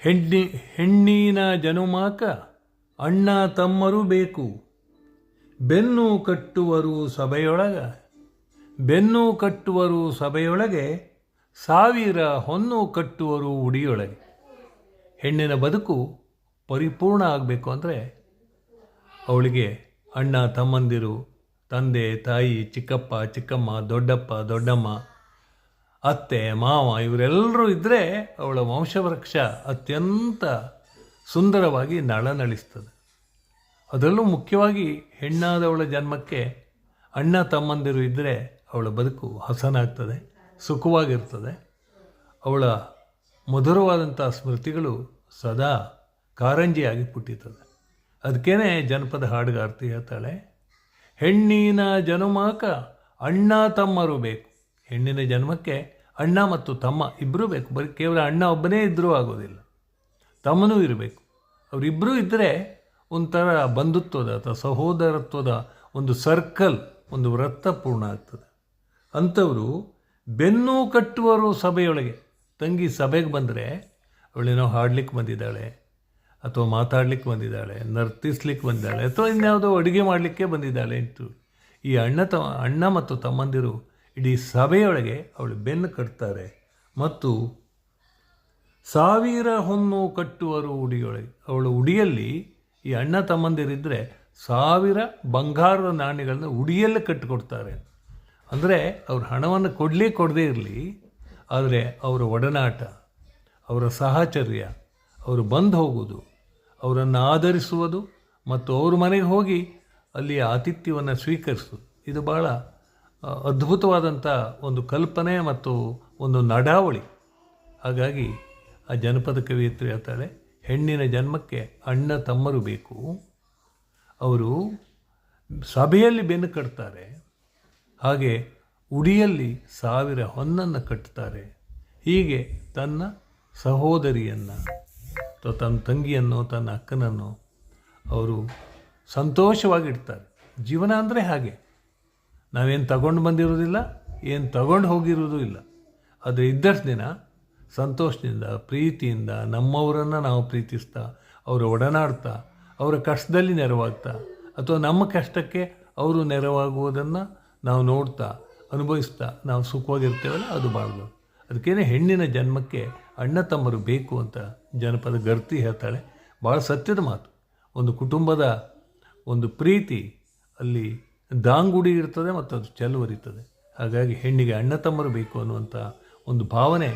ಹೆಣ್ಣಿ, ಹೆಣ್ಣಿನ ಜನುಮಾಕ ಅಣ್ಣ ತಮ್ಮರು ಬೇಕು. ಬೆನ್ನು ಕಟ್ಟುವರು ಸಭೆಯೊಳಗ. ಬೆನ್ನು ಕಟ್ಟುವರು ಸಭೆಯೊಳಗೆ ಸಾವಿರ ಹೊನ್ನು ಕಟ್ಟುವರು ಉಡಿಯೊಳಗೆ. ಹೆಣ್ಣಿನ ಬದುಕು ಪರಿಪೂರ್ಣ ಆಗಬೇಕು ಅಂದರೆ ಅವಳಿಗೆ ಅಣ್ಣ ತಮ್ಮಂದಿರು, ತಂದೆ, ತಾಯಿ, ಚಿಕ್ಕಪ್ಪ, ಚಿಕ್ಕಮ್ಮ, ದೊಡ್ಡಪ್ಪ, ದೊಡ್ಡಮ್ಮ ಅತ್ತೆ, ಮಾವ ಇವರೆಲ್ಲರೂ ಇದ್ದರೆ ಅವಳ ವಂಶವೃಕ್ಷ ಅತ್ಯಂತ ಸುಂದರವಾಗಿ ನಳನಳಿಸ್ತದೆ. ಅದರಲ್ಲೂ ಮುಖ್ಯವಾಗಿ ಹೆಣ್ಣಾದವಳ ಜನ್ಮಕ್ಕೆ ಅಣ್ಣ ತಮ್ಮಂದಿರು ಇದ್ದರೆ ಅವಳ ಬದುಕು ಹಸನಾಗ್ತದೆ, ಸುಖವಾಗಿರ್ತದೆ. ಅವಳ ಮಧುರವಾದಂಥ ಸ್ಮೃತಿಗಳು ಸದಾ ಕಾರಂಜಿಯಾಗಿ ಪುಟ್ಟಿತದೆ ಅದಕ್ಕೇನೆ ಜನಪದ ಹಾಡುಗಾರ್ತಿ ಹೇಳ್ತಾಳೆ, ಹೆಣ್ಣಿನ ಜನುಮಾಕ ಅಣ್ಣ ತಮ್ಮರು ಬೇಕು. ಹೆಣ್ಣಿನ ಜನ್ಮಕ್ಕೆ ಅಣ್ಣ ಮತ್ತು ತಮ್ಮ ಇಬ್ಬರೂ ಬೇಕು. ಬರೀ ಕೇವಲ ಅಣ್ಣ ಒಬ್ಬನೇ ಇದ್ದರೂ ಆಗೋದಿಲ್ಲ. ತಮ್ಮನೂ ಇರಬೇಕು. ಅವರಿಬ್ಬರೂ ಇದ್ದರೆ ಒಂಥರ ಬಂಧುತ್ವದ ಅಥವಾ ಸಹೋದರತ್ವದ ಒಂದು ಸರ್ಕಲ್ ಒಂದು ವೃತ್ತ ಪೂರ್ಣ ಆಗ್ತದೆ. ಅಂಥವರು ಬೆನ್ನು ಕಟ್ಟುವರು ಸಭೆಯೊಳಗೆ. ತಂಗಿ ಸಭೆಗೆ ಬಂದರೆ ಅವಳೇನೋ ಹಾಡ್ಲಿಕ್ಕೆ ಬಂದಿದ್ದಾಳೆ, ಅಥವಾ ಮಾತಾಡ್ಲಿಕ್ಕೆ ಬಂದಿದ್ದಾಳೆ, ನರ್ತಿಸ್ಲಿಕ್ಕೆ ಬಂದಿದ್ದಾಳೆ, ಅಥವಾ ಇನ್ಯಾವುದೋ ಅಡುಗೆ ಮಾಡಲಿಕ್ಕೆ ಬಂದಿದ್ದಾಳೆ ಅಂತ ಈ ಅಣ್ಣ ತ, ಅಣ್ಣ ಮತ್ತು ತಮ್ಮಂದಿರು ಇಡೀ ಸಭೆಯೊಳಗೆ ಅವಳು ಬೆನ್ನು ಕಟ್ತಾರೆ ಮತ್ತು ಸಾವಿರ ಹೊನ್ನು ಕಟ್ಟುವರು ಉಡಿಯೊಳಗೆ, ಅವಳು ಉಡಿಯಲ್ಲಿ ಈ ಅಣ್ಣ ತಮ್ಮಂದಿರಿದ್ದರೆ ಸಾವಿರ ಬಂಗಾರದ ನಾಣ್ಯಗಳನ್ನ ಉಡಿಯಲ್ಲೇ ಕಟ್ಟಿಕೊಡ್ತಾರೆ. ಅಂದರೆ ಅವ್ರ ಹಣವನ್ನು ಕೊಡಲಿ ಕೊಡದೇ ಇರಲಿ, ಆದರೆ ಅವರ ಒಡನಾಟ, ಅವರ ಸಾಹಚರ್ಯ, ಅವರು ಬಂದು ಹೋಗುವುದು ಅವರನ್ನು ಆಧರಿಸುವುದು ಮತ್ತು ಅವ್ರ ಮನೆಗೆ ಹೋಗಿ ಅಲ್ಲಿ ಆತಿಥ್ಯವನ್ನು ಸ್ವೀಕರಿಸೋದು ಇದು ಭಾಳ ಅದ್ಭುತವಾದಂಥ ಒಂದು ಕಲ್ಪನೆ ಮತ್ತು ಒಂದು ನಡಾವಳಿ. ಹಾಗಾಗಿ ಆ ಜನಪದ ಕವಿಯತ್ರಿ ಹೇಳ್ತಾಳೆ ಹೆಣ್ಣಿನ ಜನ್ಮಕ್ಕೆ ಅಣ್ಣ ತಮ್ಮರು ಬೇಕು. ಅವರು ಸಭೆಯಲ್ಲಿ ಬೆನ್ನು ಕಟ್ತಾರೆ, ಹಾಗೆ ಉಡಿಯಲ್ಲಿ ಸಾವಿರ ಹೊನ್ನನ್ನು ಕಟ್ಟುತ್ತಾರೆ ಹೀಗೆ ತನ್ನ ಸಹೋದರಿಯನ್ನು ಅಥವಾ ತನ್ನ ತಂಗಿಯನ್ನು, ತನ್ನ ಅಕ್ಕನನ್ನು ಅವರು ಸಂತೋಷವಾಗಿಡ್ತಾರೆ. ಜೀವನ ಅಂದರೆ ಹಾಗೆ. ನಾವೇನು ತಗೊಂಡು ಬಂದಿರೋದಿಲ್ಲ, ಏನು ತಗೊಂಡು ಹೋಗಿರೋದು ಇಲ್ಲ. ಆದರೆ ಇದ್ದಷ್ಟು ದಿನ ಸಂತೋಷದಿಂದ, ಪ್ರೀತಿಯಿಂದ ನಮ್ಮವರನ್ನು ನಾವು ಪ್ರೀತಿಸ್ತಾ, ಅವರ ಒಡನಾಡ್ತಾ, ಅವರ ಕಷ್ಟದಲ್ಲಿ ನೆರವಾಗ್ತಾ, ಅಥವಾ ನಮ್ಮ ಕಷ್ಟಕ್ಕೆ ಅವರು ನೆರವಾಗುವುದನ್ನು ನಾವು ನೋಡ್ತಾ, ಅನುಭವಿಸ್ತಾ ನಾವು ಸುಖವಾಗಿರ್ತೇವಲ್ಲ, ಅದು ಬಾಳ್ದು ಅದಕ್ಕೇನೆ ಹೆಣ್ಣಿನ ಜನ್ಮಕ್ಕೆ ಅಣ್ಣ ತಮ್ಮರು ಬೇಕು ಅಂತ ಜನಪದ ಗರ್ತಿ ಹೇಳ್ತಾಳೆ. ಭಾಳ ಸತ್ಯದ ಮಾತು. ಒಂದು ಕುಟುಂಬದ ಒಂದು ಪ್ರೀತಿ ಅಲ್ಲಿ ದಾಂಗುಡಿ ಇರ್ತದೆ ಮತ್ತು ಅದು ಚೆಲುವರಿತದೆ ಹಾಗಾಗಿ ಹೆಣ್ಣಿಗೆ ಅಣ್ಣ ತಮ್ಮರು ಬೇಕು ಅನ್ನುವಂಥ ಒಂದು ಭಾವನೆ